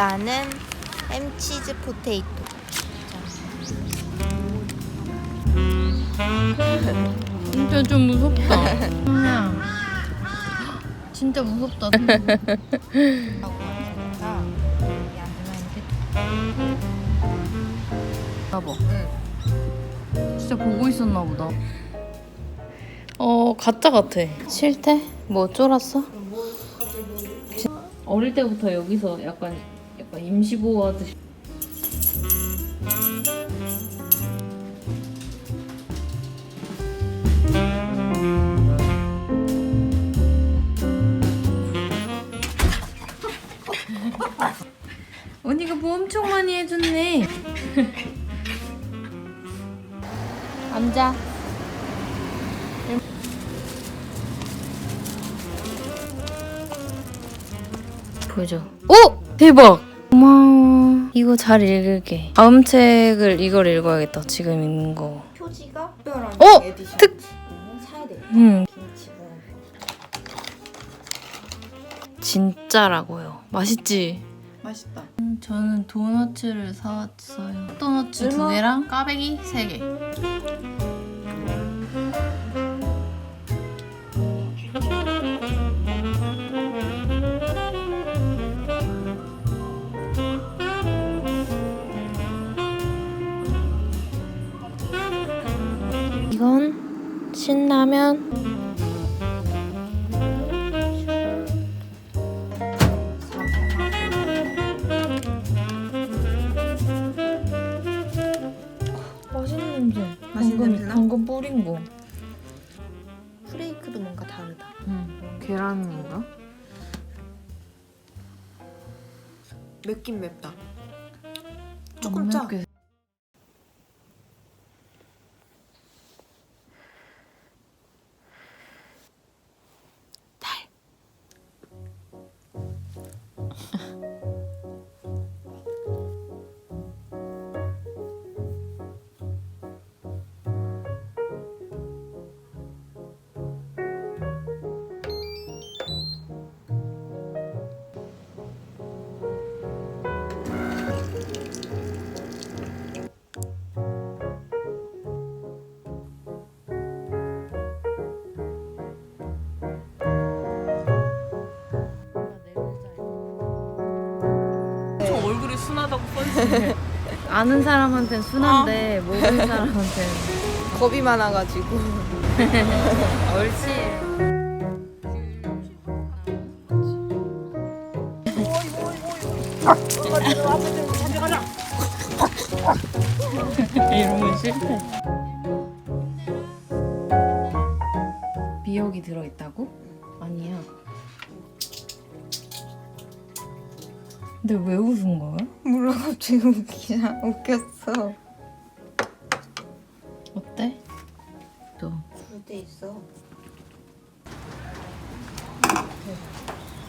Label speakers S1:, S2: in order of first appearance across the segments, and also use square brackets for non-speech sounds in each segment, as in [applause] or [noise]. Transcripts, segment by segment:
S1: 나는 햄치즈 포테이토.
S2: 진짜 좀 무섭다. 그냥 [laughs] 진짜 무섭다. [laughs] 봐봐. 진짜 보고 있었나 보다. 어 가짜 같아. 싫대? 뭐 쫄았어? 어릴 때부터 여기서 약간 약간 임시보호 하듯이. [laughs] 언니가 뭐 엄청 많이 해줬네. [laughs] 앉아. 보여줘. 오! 대박! 잘 읽을게. 다음 책을 이걸 읽어야겠다. 지금 읽는 거.
S1: 표지가 특별한
S2: 어!
S1: 에디션.
S2: 특-
S1: 이거는 사야 돼.
S2: 음. 진짜라고요. 맛있지?
S1: 맛있다.
S2: 저는 도너츠를 사왔어요. 도너츠 두? 개랑 까베기 세 개. 맛있는 냄새.
S1: 맛있는
S2: 방금,
S1: 냄새 나?
S2: 방금 뿌린 거.
S1: 프레이크도 뭔가 다르다.
S2: 응. 계란인가?
S1: 맵긴 맵다.
S2: 안
S1: 조금 짜.
S2: 맵게. 아는 사람한테는 순한데 모르는 사람한테는 [laughs]
S1: 겁이 많아가지고. [laughs]
S2: 옳지. 이러면 싫대. 미역이 들어있다고? 아니야. 근데 왜 웃은 거야?
S1: 몰라 갑자기 웃기냐 웃겼어.
S2: 어때? 또
S1: 그때 있어.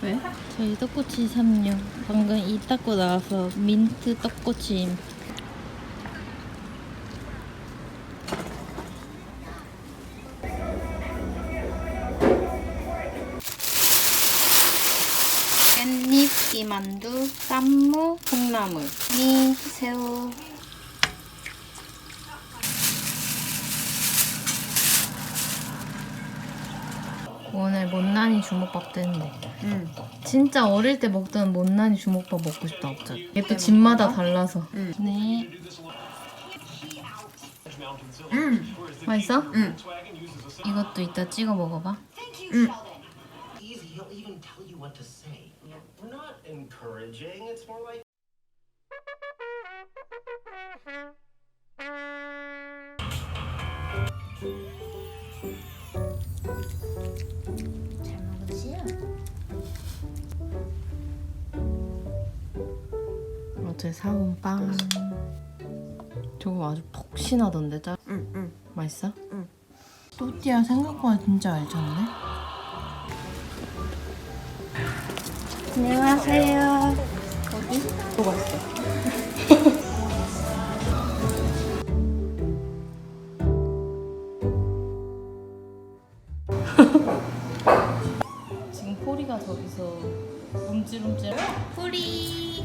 S2: 왜? 저희 떡꼬치 3류 방금 이 닦고 나와서 민트 떡꼬치임 잎, 이만두, 쌈무, 콩나물, 미, 새우 오늘 못난이 주먹밥 됐네
S1: 응.
S2: 진짜 어릴 때 먹던 못난이 주먹밥 먹고 싶다 갑자기 이게 또 집마다 달라서
S1: 응.
S2: 네
S1: 응.
S2: 맛있어?
S1: 응.
S2: 이것도 이따 찍어 먹어봐
S1: 응.
S3: Encouraging. It's more like
S1: 잘 먹었지?
S2: 어제 사온 빵 저거 아주 폭신하던데 짜
S1: 응. 응.
S2: 맛있어?
S1: 응.
S2: 또띠아 생각보다 진짜 알잖네
S1: 안녕하세요.
S2: 거기? 또 왔어. 지금 포리가 저기서 움찔움찔. 포리.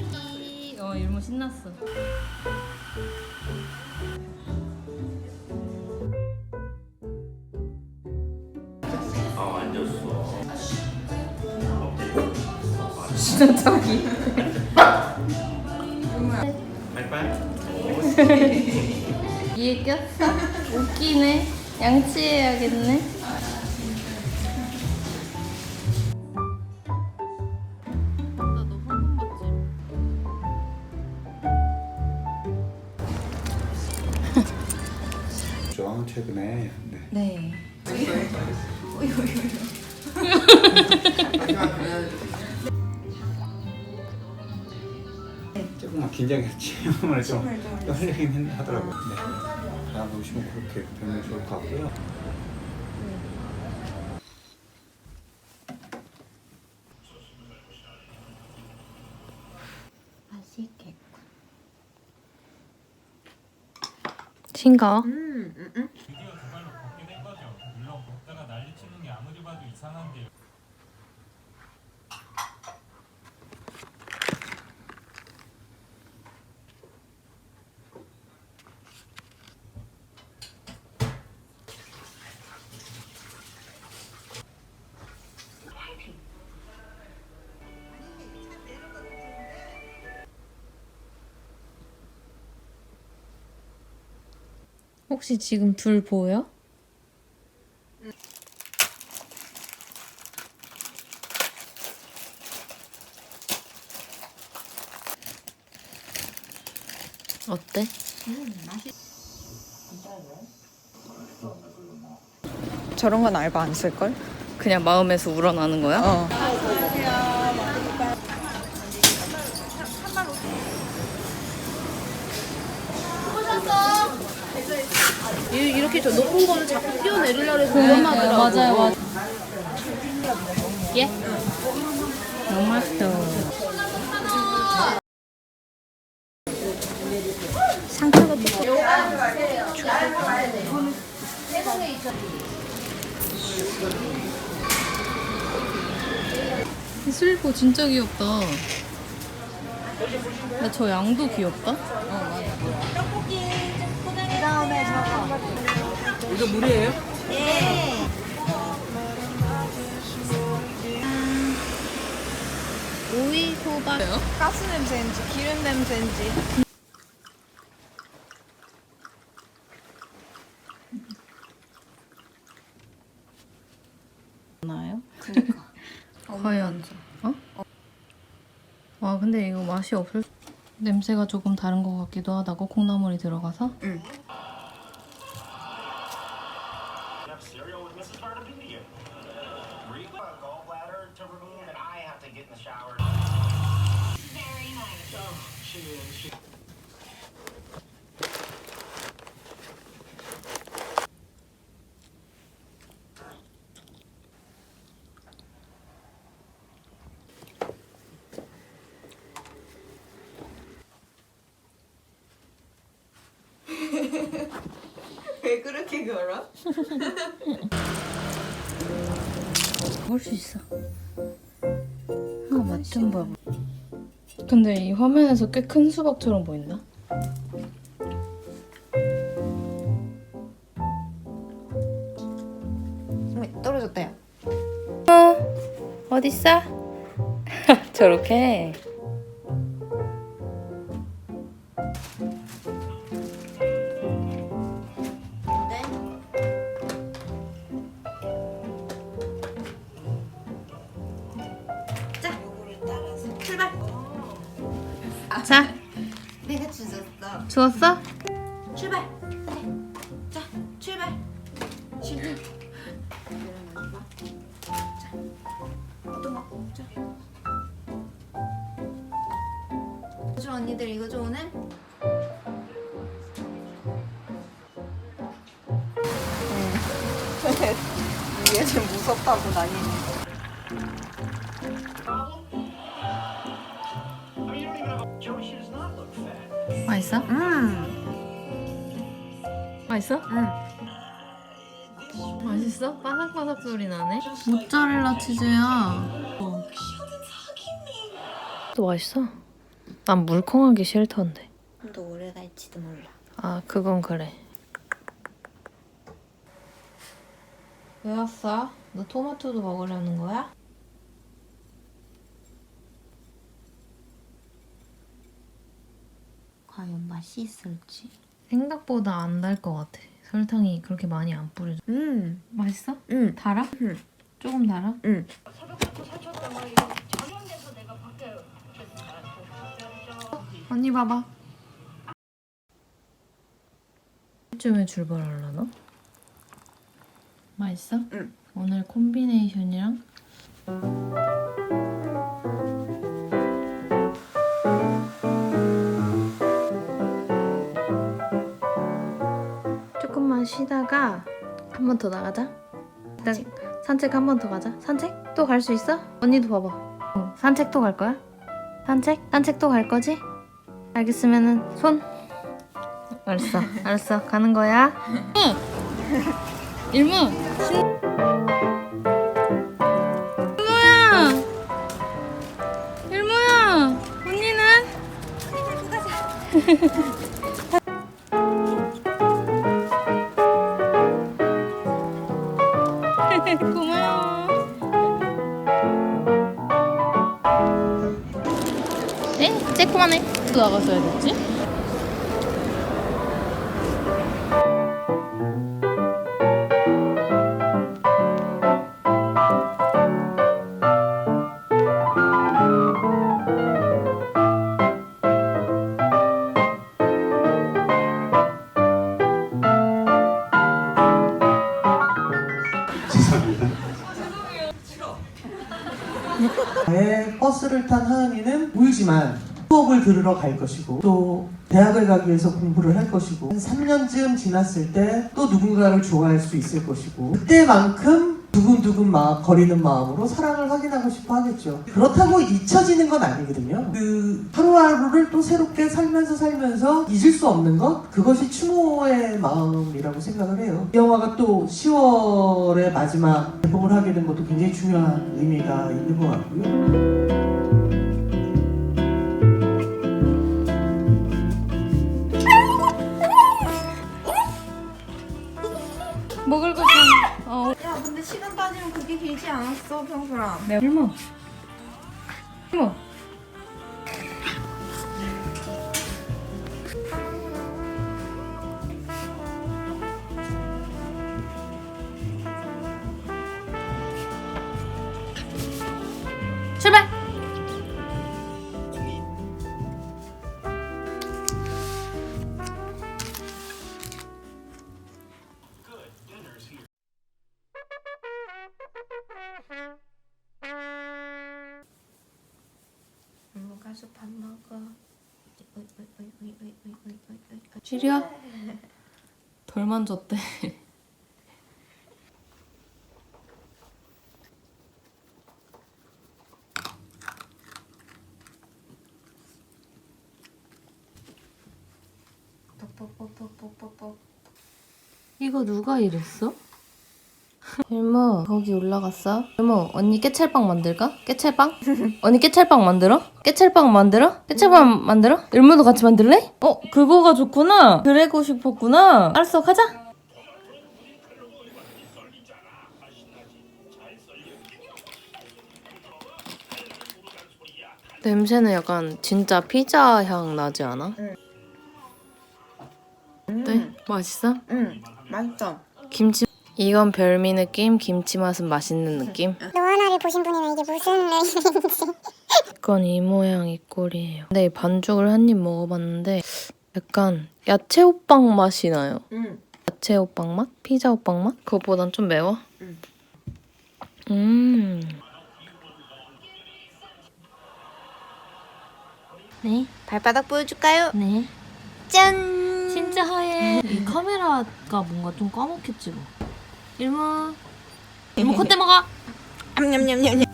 S2: 어, 일모 신났어. 진짜 자기. 이에 꼈어? 웃기네. 양치해야겠네.
S4: 최근에 네.
S1: 네. [laughs]
S4: 긴장했지 오늘 [laughs] 좀 떨리긴 했- 하더라고요. 네. 다음 오시면 그렇게 되면 좋을 것 같고요.
S1: 맛있겠군.
S2: 싱거워?
S1: 음, 음, 음.
S2: 혹시 지금 둘 보여? 어때?
S1: 저런 건 알바 안 쓸걸?
S2: 그냥 마음에서 우러나는 거야?
S1: 어.
S5: 이렇게 저 높은 거는 자꾸 뛰어내리려고 해서 위험하더라고.
S2: 맞아요, 맞아요. 예? 너무 맛있어.
S1: 상처가 또
S2: 이 슬리퍼 진짜 귀엽다. 나 저 양도 귀엽다.
S5: 이 거 물이에요?
S1: 오이 소바 가스 냄새인지 기름 냄새인지.
S2: 나요? [laughs] 과연. 어? 와 근데 이거 맛이 없을 냄새가 조금 다른 것 같기도 하다고 콩나물이 들어가서?
S6: You
S1: 왜 그렇게 걸어? [laughs]
S2: 볼수 있어. 아, 맛좀 봐봐. 근데 이 화면에서 꽤 큰 수박처럼 보인다.
S1: 음, 떨어졌다요.
S2: 어딨어? [laughs] 저렇게. 자,
S1: 먹자. 주 언니들 이거 좋으네? 얘좀 무섭다고 난리네.
S6: Oh, you don't even have a. Joey, she does not look fat.
S2: 맛있어?
S1: 음,
S2: 맛있어?
S1: 음.
S2: 맛있어? 바삭바삭 소리 나네. 모짜렐라 치즈야. 또 맛있어? 난 물컹하기 싫던데.
S1: 좀 더 오래 갈지도 몰라.
S2: 아 그건 그래. 왜 왔어? 너 토마토도 먹으려는 거야?
S1: 과연 맛이 있을지.
S2: 생각보다 안 달 것 같아. 설탕이 그렇게 많이 안 뿌려져.
S1: 음,
S2: 맛있어?
S1: 음.
S2: 달아?
S1: 응.
S2: 조금 달아?
S1: 응.
S2: 언니 봐봐. 쯤에 출발하려나? 맛있어?
S1: 응.
S2: 오늘 콤비네이션이랑 조금만 쉬다가 한 번 더 나가자. 일단 산책 한 번 더 가자. 산책? 또 갈 수 있어? 언니도 봐봐. 어, 산책 또 갈 거야? 산책? 산책 또 갈 거지? 알겠으면은 손. 알았어, 알았어. 가는 거야. 일무. 일무야. 일무야. 언니는? 또 나갔어야 됐지?
S7: 에 버스를 탄 하은이는 울지만 수업을 들으러 갈 것이고 또 대학을 가기 위해서 공부를 할 것이고 한 3년쯤 지났을 때 또 누군가를 좋아할 수 있을 것이고 그때만큼 두근두근 막 거리는 마음으로 사랑을 확인하고 싶어 하겠죠. 그렇다고 잊혀지는 건 아니거든요. 그 하루하루를 또 새롭게 살면서 살면서 잊을 수 없는 것 그것이 추모의 마음이라고 생각을 해요. 이 영화가 또 10월의 마지막 개봉을 하게 된 것도 굉장히 중요한 의미가 있는 것 같고요.
S2: 안 왔어
S1: 평소랑.
S2: 네. 얼마나
S1: 맛있어? 와서 밥 먹어.
S2: 시리야? 덜 만졌대. 이거 누가 이랬어? 일모 거기 올라갔어? 일모 언니 깨찰빵 만들까? 깨찰빵? 언니 깨찰빵 만들어? 깨찰빵 만들어? 깨찰빵 만들어? 일모도 같이 만들래? 어 그거가 좋구나 그래고 싶었구나 알았어 가자 냄새는 약간 진짜 피자 향 나지 않아? 네 맛있어?
S1: 응, 맛있어.
S2: 김치 이건 별미 느낌, 김치 맛은 맛있는 느낌.
S8: 노하나를 보신 분이면 이게 무슨 레이인지
S2: 이건 이 모양 이 꼴이에요. 근데 이 반죽을 한 입 먹어봤는데 약간 야채 호빵 맛이 나요.
S1: 응.
S2: 야채 호빵 맛? 피자 호빵 맛? 그것보단 좀 매워. 음. 네,
S1: 발바닥 보여줄까요?
S2: 네.
S1: 짠!
S2: 진짜 하얘. 이 카메라가 뭔가 좀 까맣게 찍어. 일모. 일모 콧대 먹어.
S1: 냠냠냠냠.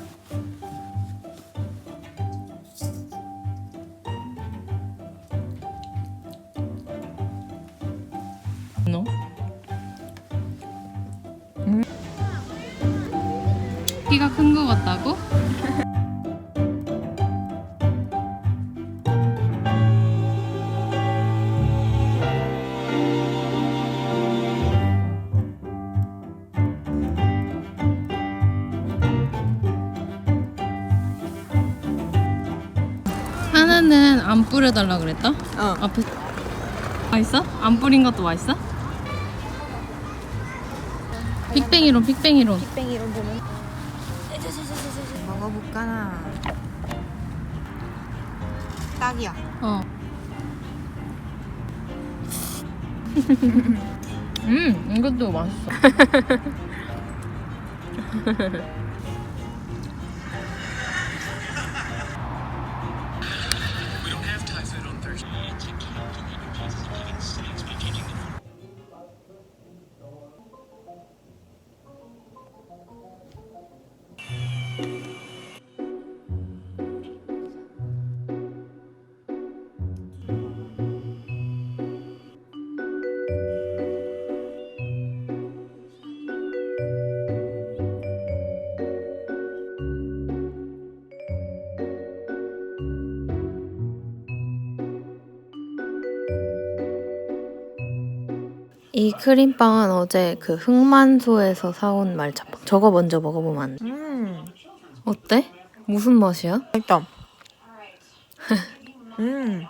S2: 안 뿌려달라 그랬다? 어. 앞에 맛있어? 안 뿌린 것도 맛있어? 빅뱅이론 빅뱅이론
S1: 먹어볼까나. 딱이야.
S2: 어. [laughs] 음, 이것도 맛있어. [laughs] 이 크림빵은 어제 그 흑만소에서 사온 말차빵. 저거 먼저 먹어보면 안 돼?
S1: 음.
S2: 어때? 무슨 맛이야?
S1: 일단. [laughs] 음.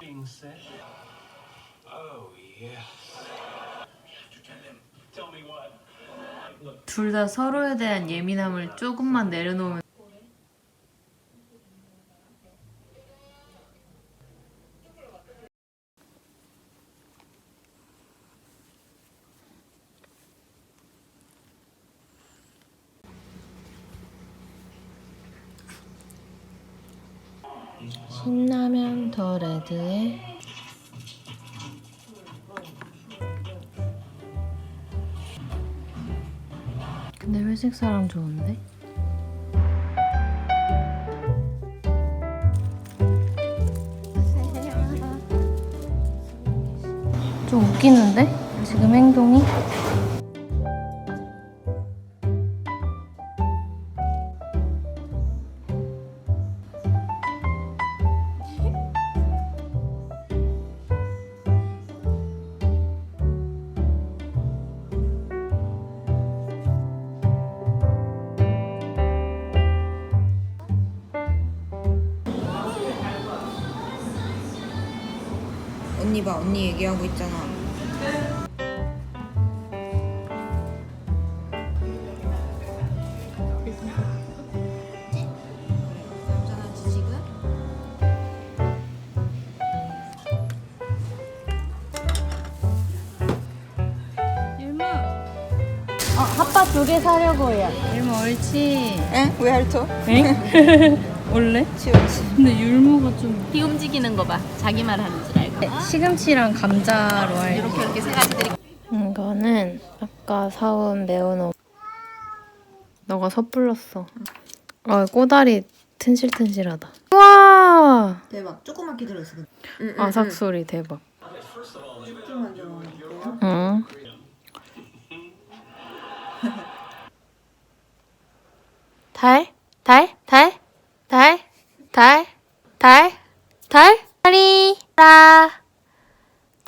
S2: 둘 다 서로에 대한 예민함을 조금만 내려놓으면 신라면 더 레드에 근데 회색 사랑 좋은데? 좀 웃기는데? 지금 행동이?
S1: 봐, 언니 얘기하고 있잖아.
S2: 어, 핫바 두 개 사려고 해요. 율무 옳지.
S1: 응? 왜 핥어? [laughs]
S2: 원래?
S1: 치우치.
S2: 근데 율무가
S5: 좀피 움직이는 거 봐. 자기 말 하는.
S2: 시금치랑 감자로 할
S5: 이렇게 이렇게 세 가지들이.
S2: 이거는 아까 사온 매운 오 너가 섣불렀어 아 꼬다리 튼실튼실하다 우와
S1: 대박. 조그맣게 들어있어.
S2: 아삭 소리 대박
S1: 조금만 좀.
S2: 응 달? 달? 달? 달? 달? 달? 달? 다리 라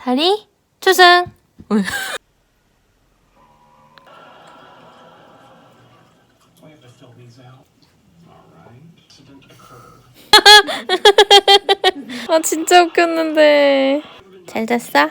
S2: 다리
S3: occurred.
S2: 아 진짜 웃겼는데 잘 잤어?